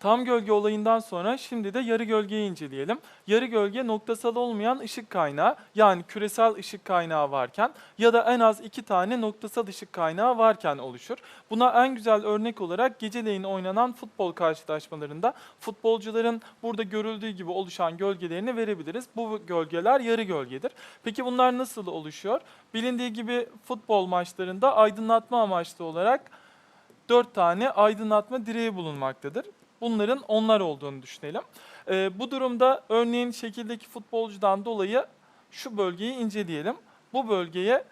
Tam gölge olayından sonra şimdi de yarı gölgeyi inceleyelim. Yarı gölge noktasal olmayan ışık kaynağı yani küresel ışık kaynağı varken ya da en az iki tane noktasal ışık kaynağı varken oluşur. Buna en güzel örnek olarak geceleyin oynanan futbol karşılaşmalarında futbolcuların burada görüldüğü gibi oluşan gölgelerini verebiliriz. Bu gölgeler yarı gölgedir. Peki bunlar nasıl oluşuyor? Bilindiği gibi futbol maçlarında aydınlatma amaçlı olarak dört tane aydınlatma direği bulunmaktadır. Bunların onlar olduğunu düşünelim. Ee, bu durumda örneğin şekildeki futbolcudan dolayı şu bölgeyi inceleyelim. Bu bölgeye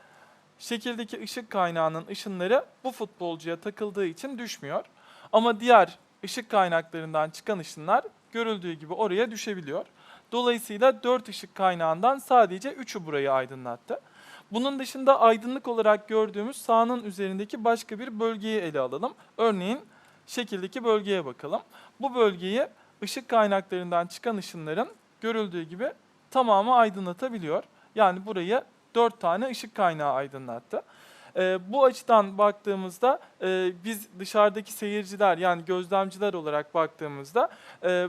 şekildeki ışık kaynağının ışınları bu futbolcuya takıldığı için düşmüyor. Ama diğer ışık kaynaklarından çıkan ışınlar görüldüğü gibi oraya düşebiliyor. Dolayısıyla 4 ışık kaynağından sadece 3'ü burayı aydınlattı. Bunun dışında aydınlık olarak gördüğümüz sahanın üzerindeki başka bir bölgeyi ele alalım. Örneğin şekildeki bölgeye bakalım. Bu bölgeyi ışık kaynaklarından çıkan ışınların görüldüğü gibi tamamı aydınlatabiliyor. Yani burayı 4 tane ışık kaynağı aydınlattı. Ee, bu açıdan baktığımızda e, biz dışarıdaki seyirciler yani gözlemciler olarak baktığımızda e,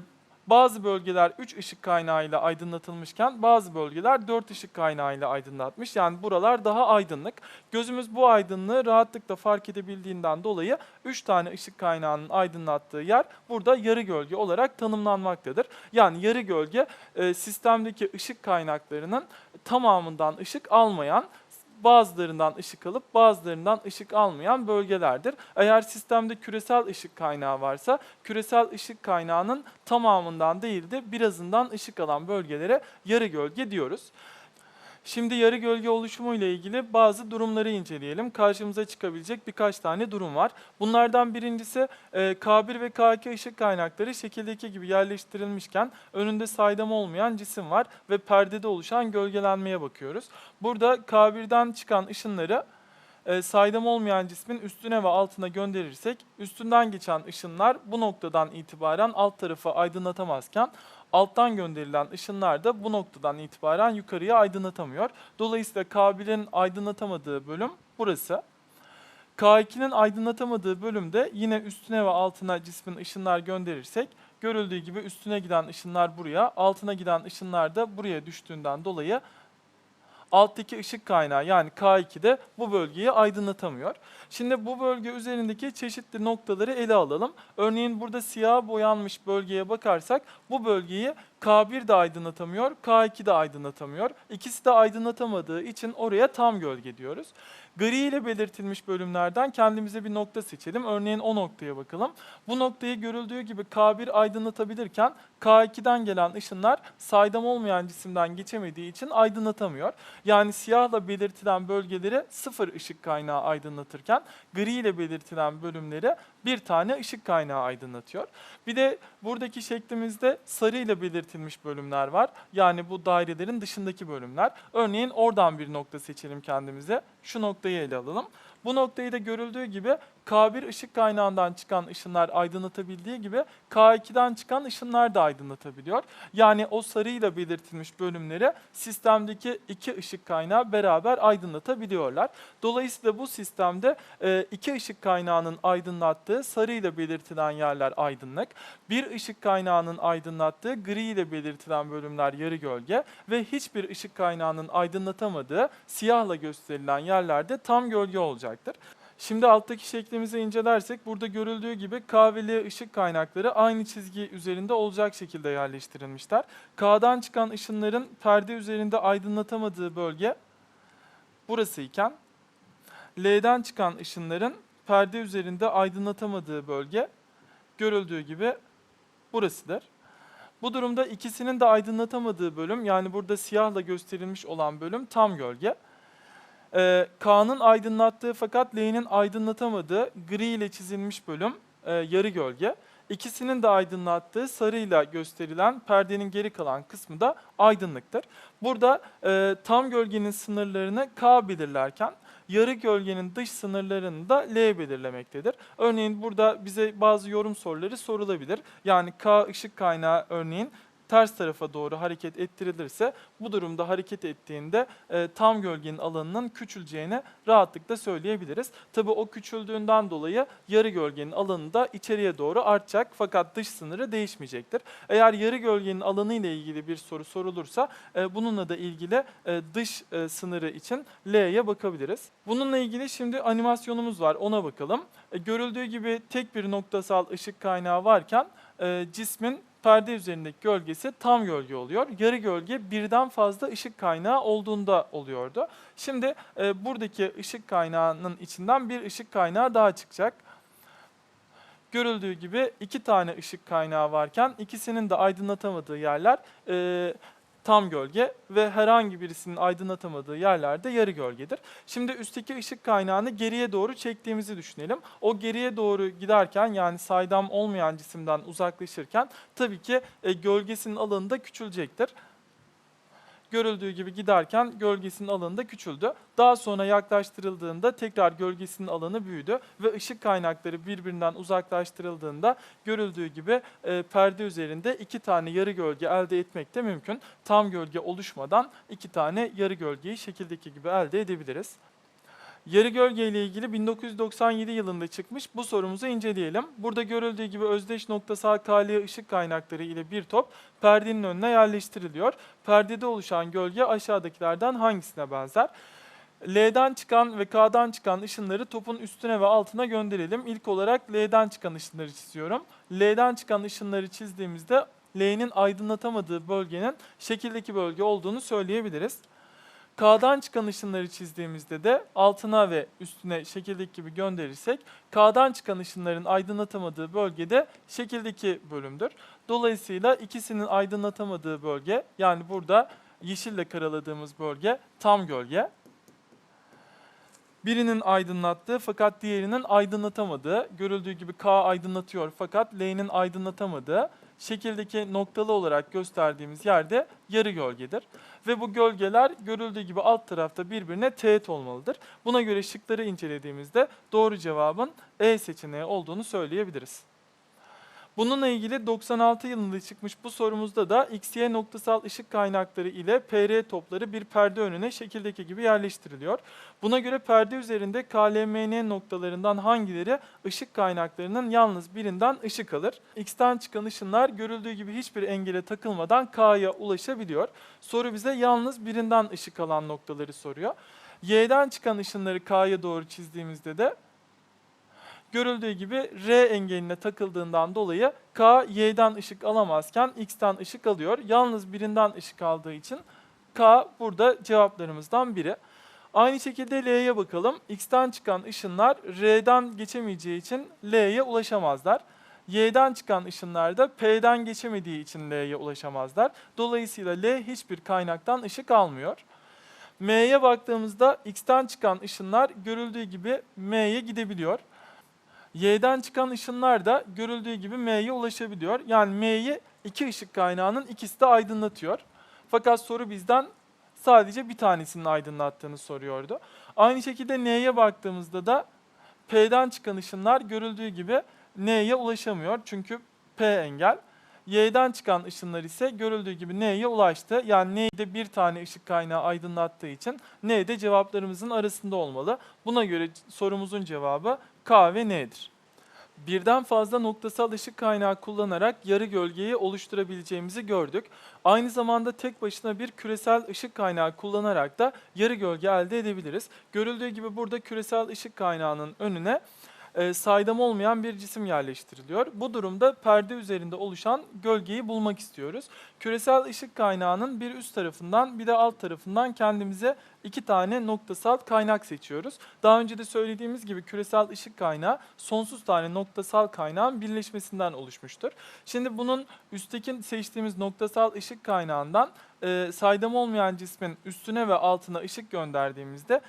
bazı bölgeler 3 ışık kaynağıyla aydınlatılmışken bazı bölgeler 4 ışık kaynağıyla aydınlatmış. Yani buralar daha aydınlık. Gözümüz bu aydınlığı rahatlıkla fark edebildiğinden dolayı 3 tane ışık kaynağının aydınlattığı yer burada yarı gölge olarak tanımlanmaktadır. Yani yarı gölge e, sistemdeki ışık kaynaklarının tamamından ışık almayan bazılarından ışık alıp bazılarından ışık almayan bölgelerdir. Eğer sistemde küresel ışık kaynağı varsa küresel ışık kaynağının tamamından değil de birazından ışık alan bölgelere yarı gölge diyoruz. Şimdi yarı gölge oluşumu ile ilgili bazı durumları inceleyelim. Karşımıza çıkabilecek birkaç tane durum var. Bunlardan birincisi e, K1 ve K2 ışık kaynakları şekildeki gibi yerleştirilmişken önünde saydam olmayan cisim var ve perdede oluşan gölgelenmeye bakıyoruz. Burada K1'den çıkan ışınları e, saydam olmayan cismin üstüne ve altına gönderirsek üstünden geçen ışınlar bu noktadan itibaren alt tarafı aydınlatamazken alttan gönderilen ışınlar da bu noktadan itibaren yukarıya aydınlatamıyor. Dolayısıyla K1'in aydınlatamadığı bölüm burası. K2'nin aydınlatamadığı bölümde yine üstüne ve altına cismin ışınlar gönderirsek görüldüğü gibi üstüne giden ışınlar buraya, altına giden ışınlar da buraya düştüğünden dolayı alttaki ışık kaynağı yani K2'de bu bölgeyi aydınlatamıyor. Şimdi bu bölge üzerindeki çeşitli noktaları ele alalım. Örneğin burada siyah boyanmış bölgeye bakarsak bu bölgeyi K1 de aydınlatamıyor, K2 de aydınlatamıyor. İkisi de aydınlatamadığı için oraya tam gölge diyoruz. Gri ile belirtilmiş bölümlerden kendimize bir nokta seçelim. Örneğin o noktaya bakalım. Bu noktayı görüldüğü gibi K1 aydınlatabilirken K2'den gelen ışınlar saydam olmayan cisimden geçemediği için aydınlatamıyor. Yani siyahla belirtilen bölgeleri sıfır ışık kaynağı aydınlatırken gri ile belirtilen bölümleri bir tane ışık kaynağı aydınlatıyor. Bir de buradaki şeklimizde sarı ile belirtilmiş bölümler var. Yani bu dairelerin dışındaki bölümler. Örneğin oradan bir nokta seçelim kendimize. Şu noktayı ele alalım. Bu noktayı da görüldüğü gibi K1 ışık kaynağından çıkan ışınlar aydınlatabildiği gibi K2'den çıkan ışınlar da aydınlatabiliyor. Yani o sarıyla belirtilmiş bölümleri sistemdeki iki ışık kaynağı beraber aydınlatabiliyorlar. Dolayısıyla bu sistemde e, iki ışık kaynağının aydınlattığı sarıyla belirtilen yerler aydınlık, bir ışık kaynağının aydınlattığı gri ile belirtilen bölümler yarı gölge ve hiçbir ışık kaynağının aydınlatamadığı siyahla gösterilen yerlerde tam gölge olacaktır. Şimdi alttaki şeklimizi incelersek burada görüldüğü gibi K ışık kaynakları aynı çizgi üzerinde olacak şekilde yerleştirilmişler. K'dan çıkan ışınların perde üzerinde aydınlatamadığı bölge burası iken L'den çıkan ışınların perde üzerinde aydınlatamadığı bölge görüldüğü gibi burasıdır. Bu durumda ikisinin de aydınlatamadığı bölüm yani burada siyahla gösterilmiş olan bölüm tam gölge. Ee, K'nın aydınlattığı fakat L'nin aydınlatamadığı gri ile çizilmiş bölüm e, yarı gölge. İkisinin de aydınlattığı sarıyla gösterilen perdenin geri kalan kısmı da aydınlıktır. Burada e, tam gölgenin sınırlarını K belirlerken yarı gölgenin dış sınırlarını da L belirlemektedir. Örneğin burada bize bazı yorum soruları sorulabilir. Yani K ışık kaynağı örneğin ters tarafa doğru hareket ettirilirse bu durumda hareket ettiğinde e, tam gölgenin alanının küçüleceğini rahatlıkla söyleyebiliriz. Tabii o küçüldüğünden dolayı yarı gölgenin alanı da içeriye doğru artacak fakat dış sınırı değişmeyecektir. Eğer yarı gölgenin alanı ile ilgili bir soru sorulursa e, bununla da ilgili e, dış e, sınırı için L'ye bakabiliriz. Bununla ilgili şimdi animasyonumuz var ona bakalım. E, görüldüğü gibi tek bir noktasal ışık kaynağı varken e, cismin perde üzerindeki gölgesi tam gölge oluyor. Yarı gölge birden fazla ışık kaynağı olduğunda oluyordu. Şimdi e, buradaki ışık kaynağının içinden bir ışık kaynağı daha çıkacak. Görüldüğü gibi iki tane ışık kaynağı varken ikisinin de aydınlatamadığı yerler e, tam gölge ve herhangi birisinin aydınlatamadığı yerlerde yarı gölgedir. Şimdi üstteki ışık kaynağını geriye doğru çektiğimizi düşünelim. O geriye doğru giderken yani saydam olmayan cisimden uzaklaşırken tabii ki e, gölgesinin alanı da küçülecektir. Görüldüğü gibi giderken gölgesinin alanı da küçüldü. Daha sonra yaklaştırıldığında tekrar gölgesinin alanı büyüdü ve ışık kaynakları birbirinden uzaklaştırıldığında görüldüğü gibi e, perde üzerinde iki tane yarı gölge elde etmek de mümkün. Tam gölge oluşmadan iki tane yarı gölgeyi şekildeki gibi elde edebiliriz. Yarı gölge ile ilgili 1997 yılında çıkmış bu sorumuzu inceleyelim. Burada görüldüğü gibi özdeş noktasal kaliye ışık kaynakları ile bir top perdenin önüne yerleştiriliyor. Perdede oluşan gölge aşağıdakilerden hangisine benzer? L'den çıkan ve K'dan çıkan ışınları topun üstüne ve altına gönderelim. İlk olarak L'den çıkan ışınları çiziyorum. L'den çıkan ışınları çizdiğimizde L'nin aydınlatamadığı bölgenin şekildeki bölge olduğunu söyleyebiliriz. K'dan çıkan ışınları çizdiğimizde de altına ve üstüne şekildeki gibi gönderirsek K'dan çıkan ışınların aydınlatamadığı bölgede şekildeki bölümdür. Dolayısıyla ikisinin aydınlatamadığı bölge yani burada yeşille karaladığımız bölge tam gölge. Birinin aydınlattığı fakat diğerinin aydınlatamadığı, görüldüğü gibi K aydınlatıyor fakat L'nin aydınlatamadığı şekildeki noktalı olarak gösterdiğimiz yerde yarı gölgedir. Ve bu gölgeler görüldüğü gibi alt tarafta birbirine teğet olmalıdır. Buna göre şıkları incelediğimizde doğru cevabın E seçeneği olduğunu söyleyebiliriz. Bununla ilgili 96 yılında çıkmış bu sorumuzda da XY noktasal ışık kaynakları ile PR topları bir perde önüne şekildeki gibi yerleştiriliyor. Buna göre perde üzerinde KLMN noktalarından hangileri ışık kaynaklarının yalnız birinden ışık alır? X'ten çıkan ışınlar görüldüğü gibi hiçbir engele takılmadan K'ya ulaşabiliyor. Soru bize yalnız birinden ışık alan noktaları soruyor. Y'den çıkan ışınları K'ya doğru çizdiğimizde de görüldüğü gibi R engeline takıldığından dolayı K Y'den ışık alamazken X'ten ışık alıyor. Yalnız birinden ışık aldığı için K burada cevaplarımızdan biri. Aynı şekilde L'ye bakalım. X'ten çıkan ışınlar R'den geçemeyeceği için L'ye ulaşamazlar. Y'den çıkan ışınlar da P'den geçemediği için L'ye ulaşamazlar. Dolayısıyla L hiçbir kaynaktan ışık almıyor. M'ye baktığımızda X'ten çıkan ışınlar görüldüğü gibi M'ye gidebiliyor. Y'den çıkan ışınlar da görüldüğü gibi M'ye ulaşabiliyor. Yani M'yi iki ışık kaynağının ikisi de aydınlatıyor. Fakat soru bizden sadece bir tanesinin aydınlattığını soruyordu. Aynı şekilde N'ye baktığımızda da P'den çıkan ışınlar görüldüğü gibi N'ye ulaşamıyor. Çünkü P engel. Y'den çıkan ışınlar ise görüldüğü gibi N'ye ulaştı. Yani N'de bir tane ışık kaynağı aydınlattığı için N de cevaplarımızın arasında olmalı. Buna göre sorumuzun cevabı K ve N'dir. Birden fazla noktasal ışık kaynağı kullanarak yarı gölgeyi oluşturabileceğimizi gördük. Aynı zamanda tek başına bir küresel ışık kaynağı kullanarak da yarı gölge elde edebiliriz. Görüldüğü gibi burada küresel ışık kaynağının önüne e, saydam olmayan bir cisim yerleştiriliyor. Bu durumda perde üzerinde oluşan gölgeyi bulmak istiyoruz. Küresel ışık kaynağının bir üst tarafından bir de alt tarafından kendimize iki tane noktasal kaynak seçiyoruz. Daha önce de söylediğimiz gibi küresel ışık kaynağı sonsuz tane noktasal kaynağın birleşmesinden oluşmuştur. Şimdi bunun üstteki seçtiğimiz noktasal ışık kaynağından e, saydam olmayan cismin üstüne ve altına ışık gönderdiğimizde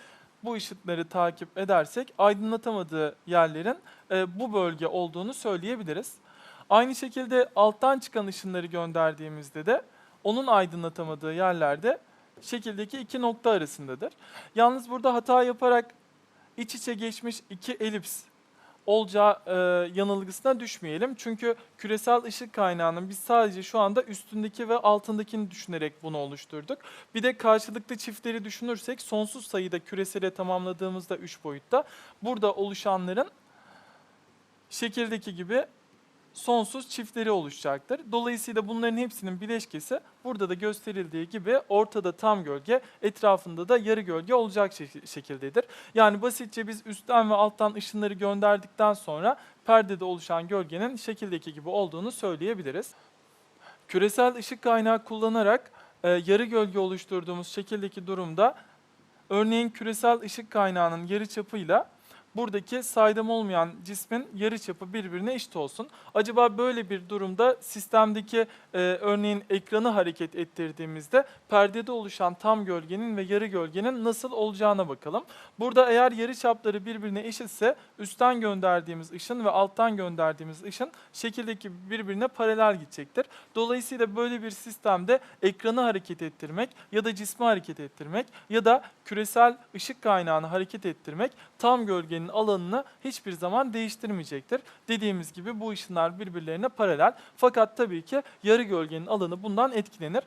bu ışıkları takip edersek aydınlatamadığı yerlerin e, bu bölge olduğunu söyleyebiliriz. Aynı şekilde alttan çıkan ışınları gönderdiğimizde de onun aydınlatamadığı yerlerde şekildeki iki nokta arasındadır. Yalnız burada hata yaparak iç içe geçmiş iki elips olacağı e, yanılgısına düşmeyelim. Çünkü küresel ışık kaynağının biz sadece şu anda üstündeki ve altındakini düşünerek bunu oluşturduk. Bir de karşılıklı çiftleri düşünürsek sonsuz sayıda küresele tamamladığımızda 3 boyutta burada oluşanların şekildeki gibi sonsuz çiftleri oluşacaktır. Dolayısıyla bunların hepsinin bileşkesi burada da gösterildiği gibi ortada tam gölge, etrafında da yarı gölge olacak şek- şekildedir. Yani basitçe biz üstten ve alttan ışınları gönderdikten sonra perdede oluşan gölgenin şekildeki gibi olduğunu söyleyebiliriz. Küresel ışık kaynağı kullanarak e, yarı gölge oluşturduğumuz şekildeki durumda örneğin küresel ışık kaynağının yarıçapıyla buradaki saydam olmayan cismin yarıçapı birbirine eşit olsun. Acaba böyle bir durumda sistemdeki e, örneğin ekranı hareket ettirdiğimizde perdede oluşan tam gölgenin ve yarı gölgenin nasıl olacağına bakalım. Burada eğer yarıçapları birbirine eşitse üstten gönderdiğimiz ışın ve alttan gönderdiğimiz ışın şekildeki birbirine paralel gidecektir. Dolayısıyla böyle bir sistemde ekranı hareket ettirmek ya da cismi hareket ettirmek ya da küresel ışık kaynağını hareket ettirmek tam gölgenin alanını hiçbir zaman değiştirmeyecektir. Dediğimiz gibi bu ışınlar birbirlerine paralel fakat tabii ki yarı gölgenin alanı bundan etkilenir.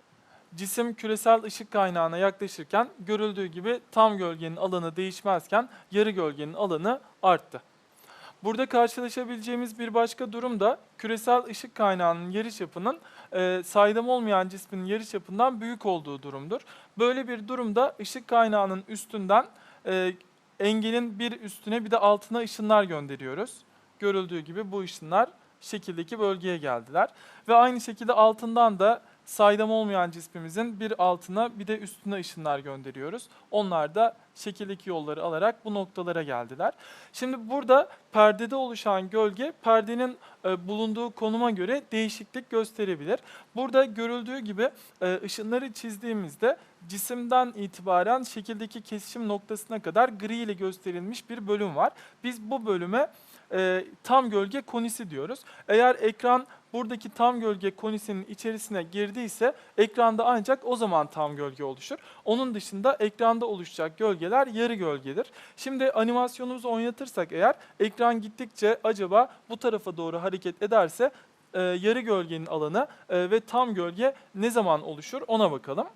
Cisim küresel ışık kaynağına yaklaşırken görüldüğü gibi tam gölgenin alanı değişmezken yarı gölgenin alanı arttı. Burada karşılaşabileceğimiz bir başka durum da küresel ışık kaynağının yarıçapının e, saydam olmayan cismin yarıçapından büyük olduğu durumdur. Böyle bir durumda ışık kaynağının üstünden e, engelin bir üstüne bir de altına ışınlar gönderiyoruz. Görüldüğü gibi bu ışınlar şekildeki bölgeye geldiler. Ve aynı şekilde altından da saydam olmayan cismimizin bir altına bir de üstüne ışınlar gönderiyoruz. Onlar da şekildeki yolları alarak bu noktalara geldiler. Şimdi burada perdede oluşan gölge perdenin e, bulunduğu konuma göre değişiklik gösterebilir. Burada görüldüğü gibi e, ışınları çizdiğimizde cisimden itibaren şekildeki kesişim noktasına kadar gri ile gösterilmiş bir bölüm var. Biz bu bölüme e, tam gölge konisi diyoruz. Eğer ekran buradaki tam gölge konisinin içerisine girdiyse ekranda ancak o zaman tam gölge oluşur. Onun dışında ekranda oluşacak gölgeler yarı gölgedir. Şimdi animasyonumuzu oynatırsak eğer ekran gittikçe acaba bu tarafa doğru hareket ederse e, yarı gölgenin alanı e, ve tam gölge ne zaman oluşur ona bakalım.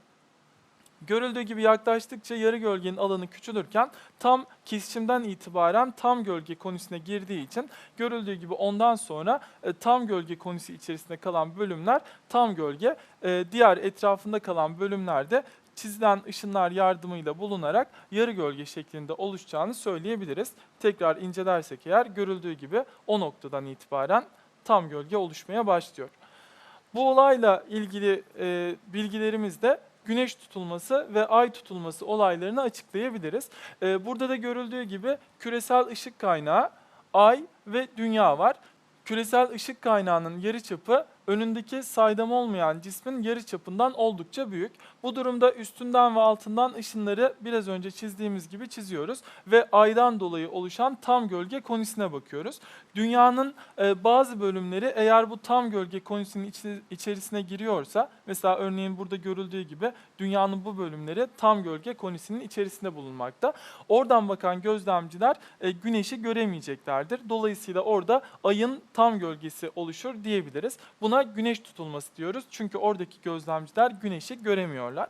Görüldüğü gibi yaklaştıkça yarı gölgenin alanı küçülürken tam kesişimden itibaren tam gölge konisine girdiği için görüldüğü gibi ondan sonra e, tam gölge konisi içerisinde kalan bölümler tam gölge, e, diğer etrafında kalan bölümlerde çizilen ışınlar yardımıyla bulunarak yarı gölge şeklinde oluşacağını söyleyebiliriz. Tekrar incelersek eğer görüldüğü gibi o noktadan itibaren tam gölge oluşmaya başlıyor. Bu olayla ilgili e, bilgilerimiz de güneş tutulması ve ay tutulması olaylarını açıklayabiliriz. E, burada da görüldüğü gibi küresel ışık kaynağı ay ve dünya var. Küresel ışık kaynağının yarıçapı önündeki saydam olmayan cismin yarıçapından oldukça büyük. Bu durumda üstünden ve altından ışınları biraz önce çizdiğimiz gibi çiziyoruz ve aydan dolayı oluşan tam gölge konisine bakıyoruz. Dünyanın e, bazı bölümleri eğer bu tam gölge konisinin içi- içerisine giriyorsa mesela örneğin burada görüldüğü gibi dünyanın bu bölümleri tam gölge konisinin içerisinde bulunmakta. Oradan bakan gözlemciler e, güneşi göremeyeceklerdir. Dolayısıyla orada ayın tam gölgesi oluşur diyebiliriz. Buna güneş tutulması diyoruz. Çünkü oradaki gözlemciler güneşi göremiyorlar.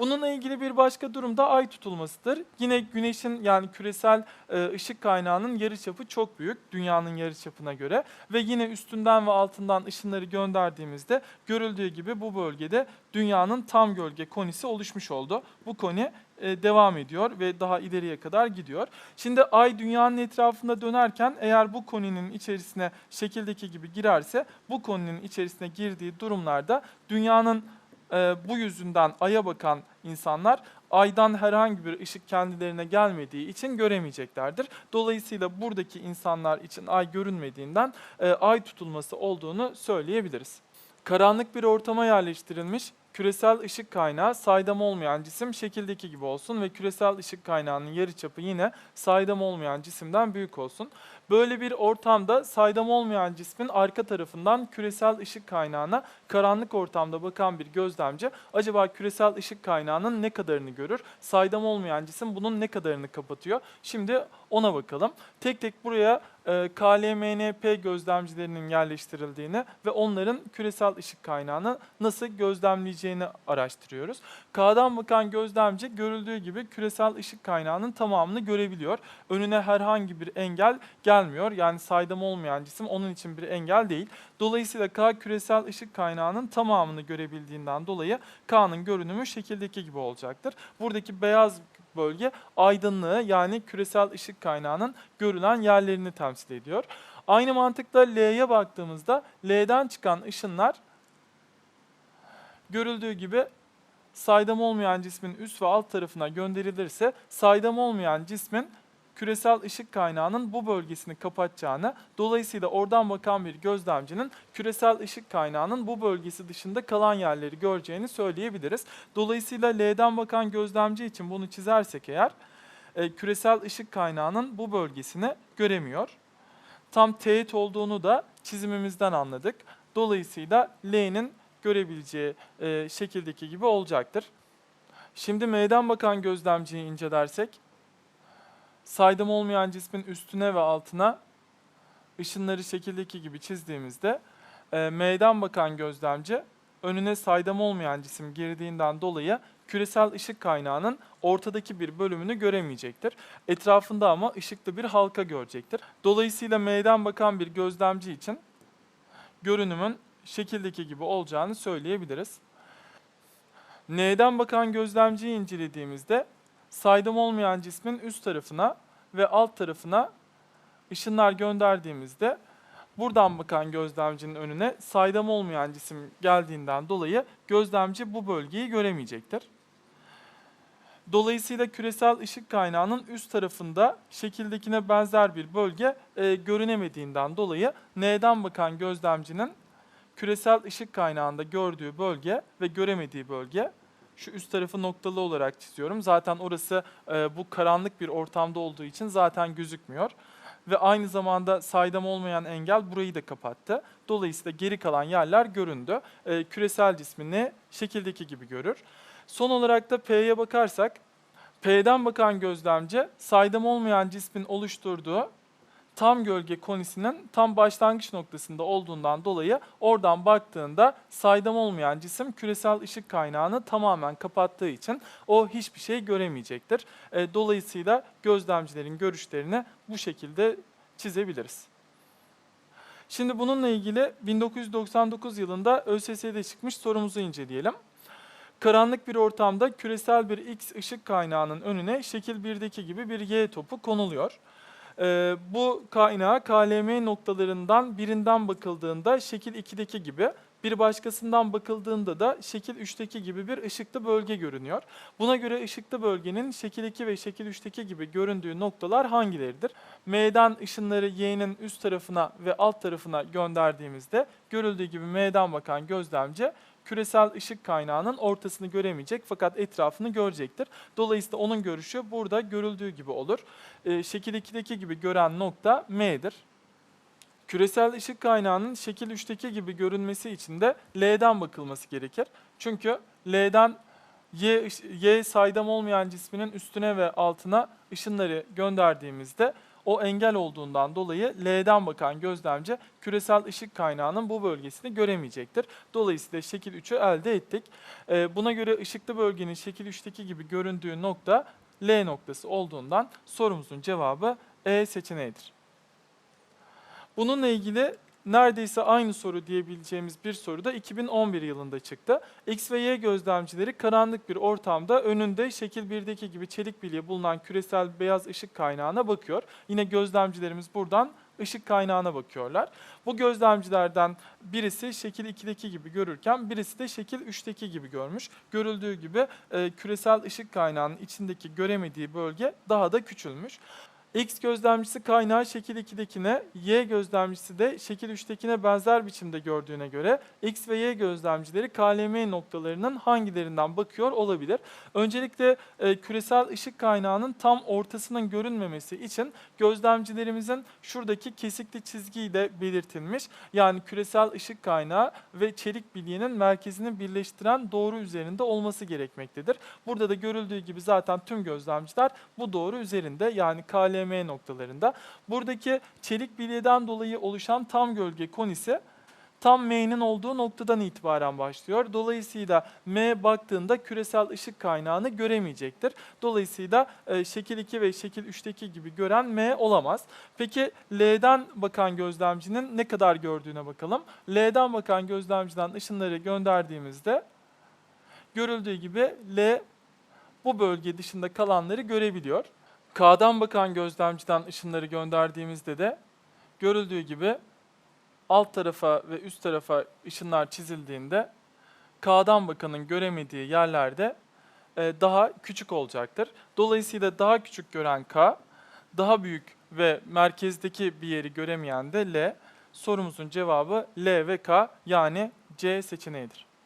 Bununla ilgili bir başka durum da ay tutulmasıdır. Yine güneşin yani küresel e, ışık kaynağının yarıçapı çok büyük dünyanın yarıçapına göre ve yine üstünden ve altından ışınları gönderdiğimizde görüldüğü gibi bu bölgede dünyanın tam gölge konisi oluşmuş oldu. Bu koni devam ediyor ve daha ileriye kadar gidiyor. Şimdi ay dünyanın etrafında dönerken eğer bu koninin içerisine şekildeki gibi girerse bu koninin içerisine girdiği durumlarda dünyanın e, bu yüzünden aya bakan insanlar aydan herhangi bir ışık kendilerine gelmediği için göremeyeceklerdir. Dolayısıyla buradaki insanlar için ay görünmediğinden e, ay tutulması olduğunu söyleyebiliriz. Karanlık bir ortama yerleştirilmiş küresel ışık kaynağı saydam olmayan cisim şekildeki gibi olsun ve küresel ışık kaynağının yarıçapı yine saydam olmayan cisimden büyük olsun. Böyle bir ortamda saydam olmayan cismin arka tarafından küresel ışık kaynağına karanlık ortamda bakan bir gözlemci acaba küresel ışık kaynağının ne kadarını görür? Saydam olmayan cisim bunun ne kadarını kapatıyor? Şimdi ona bakalım. Tek tek buraya e, KLMNP gözlemcilerinin yerleştirildiğini ve onların küresel ışık kaynağını nasıl gözlemleyeceğini araştırıyoruz. K'dan bakan gözlemci görüldüğü gibi küresel ışık kaynağının tamamını görebiliyor. Önüne herhangi bir engel gelmiyor. Yani saydam olmayan cisim onun için bir engel değil. Dolayısıyla K küresel ışık kaynağının tamamını görebildiğinden dolayı K'nın görünümü şekildeki gibi olacaktır. Buradaki beyaz bölge aydınlığı yani küresel ışık kaynağının görülen yerlerini temsil ediyor. Aynı mantıkla L'ye baktığımızda L'den çıkan ışınlar görüldüğü gibi saydam olmayan cismin üst ve alt tarafına gönderilirse saydam olmayan cismin küresel ışık kaynağının bu bölgesini kapatacağını, dolayısıyla oradan bakan bir gözlemcinin küresel ışık kaynağının bu bölgesi dışında kalan yerleri göreceğini söyleyebiliriz. Dolayısıyla L'den bakan gözlemci için bunu çizersek eğer, e, küresel ışık kaynağının bu bölgesini göremiyor. Tam teğet olduğunu da çizimimizden anladık. Dolayısıyla L'nin görebileceği e, şekildeki gibi olacaktır. Şimdi M'den bakan gözlemciyi incelersek, saydam olmayan cismin üstüne ve altına ışınları şekildeki gibi çizdiğimizde e, M'den bakan gözlemci önüne saydam olmayan cisim girdiğinden dolayı küresel ışık kaynağının ortadaki bir bölümünü göremeyecektir. Etrafında ama ışıklı bir halka görecektir. Dolayısıyla M'den bakan bir gözlemci için görünümün şekildeki gibi olacağını söyleyebiliriz. N'den bakan gözlemciyi incelediğimizde saydam olmayan cismin üst tarafına ve alt tarafına ışınlar gönderdiğimizde buradan bakan gözlemcinin önüne saydam olmayan cisim geldiğinden dolayı gözlemci bu bölgeyi göremeyecektir. Dolayısıyla küresel ışık kaynağının üst tarafında şekildekine benzer bir bölge e, görünemediğinden dolayı N'den bakan gözlemcinin küresel ışık kaynağında gördüğü bölge ve göremediği bölge şu üst tarafı noktalı olarak çiziyorum. Zaten orası e, bu karanlık bir ortamda olduğu için zaten gözükmüyor. Ve aynı zamanda saydam olmayan engel burayı da kapattı. Dolayısıyla geri kalan yerler göründü. E, küresel cismini şekildeki gibi görür. Son olarak da P'ye bakarsak, P'den bakan gözlemci saydam olmayan cismin oluşturduğu tam gölge konisinin tam başlangıç noktasında olduğundan dolayı oradan baktığında saydam olmayan cisim küresel ışık kaynağını tamamen kapattığı için o hiçbir şey göremeyecektir. E, dolayısıyla gözlemcilerin görüşlerini bu şekilde çizebiliriz. Şimdi bununla ilgili 1999 yılında ÖSS'de çıkmış sorumuzu inceleyelim. Karanlık bir ortamda küresel bir X ışık kaynağının önüne şekil 1'deki gibi bir Y topu konuluyor. Ee, bu kaynağa KLM noktalarından birinden bakıldığında şekil 2'deki gibi, bir başkasından bakıldığında da şekil 3'teki gibi bir ışıklı bölge görünüyor. Buna göre ışıklı bölgenin şekil 2 ve şekil 3'teki gibi göründüğü noktalar hangileridir? M'den ışınları Y'nin üst tarafına ve alt tarafına gönderdiğimizde görüldüğü gibi M'den bakan gözlemci küresel ışık kaynağının ortasını göremeyecek fakat etrafını görecektir. Dolayısıyla onun görüşü burada görüldüğü gibi olur. E, şekil 2'deki gibi gören nokta M'dir. Küresel ışık kaynağının şekil 3'teki gibi görünmesi için de L'den bakılması gerekir. Çünkü L'den Y, Y saydam olmayan cisminin üstüne ve altına ışınları gönderdiğimizde o engel olduğundan dolayı L'den bakan gözlemci küresel ışık kaynağının bu bölgesini göremeyecektir. Dolayısıyla şekil 3'ü elde ettik. Ee, buna göre ışıklı bölgenin şekil 3'teki gibi göründüğü nokta L noktası olduğundan sorumuzun cevabı E seçeneğidir. Bununla ilgili neredeyse aynı soru diyebileceğimiz bir soru da 2011 yılında çıktı. X ve Y gözlemcileri karanlık bir ortamda önünde şekil 1'deki gibi çelik bilye bulunan küresel beyaz ışık kaynağına bakıyor. Yine gözlemcilerimiz buradan ışık kaynağına bakıyorlar. Bu gözlemcilerden birisi şekil 2'deki gibi görürken birisi de şekil 3'teki gibi görmüş. Görüldüğü gibi e, küresel ışık kaynağının içindeki göremediği bölge daha da küçülmüş. X gözlemcisi kaynağı şekil 2'dekine, Y gözlemcisi de şekil 3'tekine benzer biçimde gördüğüne göre X ve Y gözlemcileri KLM noktalarının hangilerinden bakıyor olabilir? Öncelikle e, küresel ışık kaynağının tam ortasının görünmemesi için gözlemcilerimizin şuradaki kesikli çizgiyi de belirtilmiş. Yani küresel ışık kaynağı ve çelik bilyenin merkezini birleştiren doğru üzerinde olması gerekmektedir. Burada da görüldüğü gibi zaten tüm gözlemciler bu doğru üzerinde yani KLM noktalarında. Buradaki çelik bilyeden dolayı oluşan tam gölge konisi tam M'nin olduğu noktadan itibaren başlıyor. Dolayısıyla M baktığında küresel ışık kaynağını göremeyecektir. Dolayısıyla e, şekil 2 ve şekil 3'teki gibi gören M olamaz. Peki L'den bakan gözlemcinin ne kadar gördüğüne bakalım. L'den bakan gözlemciden ışınları gönderdiğimizde görüldüğü gibi L bu bölge dışında kalanları görebiliyor. K'dan bakan gözlemciden ışınları gönderdiğimizde de görüldüğü gibi alt tarafa ve üst tarafa ışınlar çizildiğinde K'dan bakanın göremediği yerlerde e, daha küçük olacaktır. Dolayısıyla daha küçük gören K, daha büyük ve merkezdeki bir yeri göremeyen de L. Sorumuzun cevabı L ve K yani C seçeneğidir.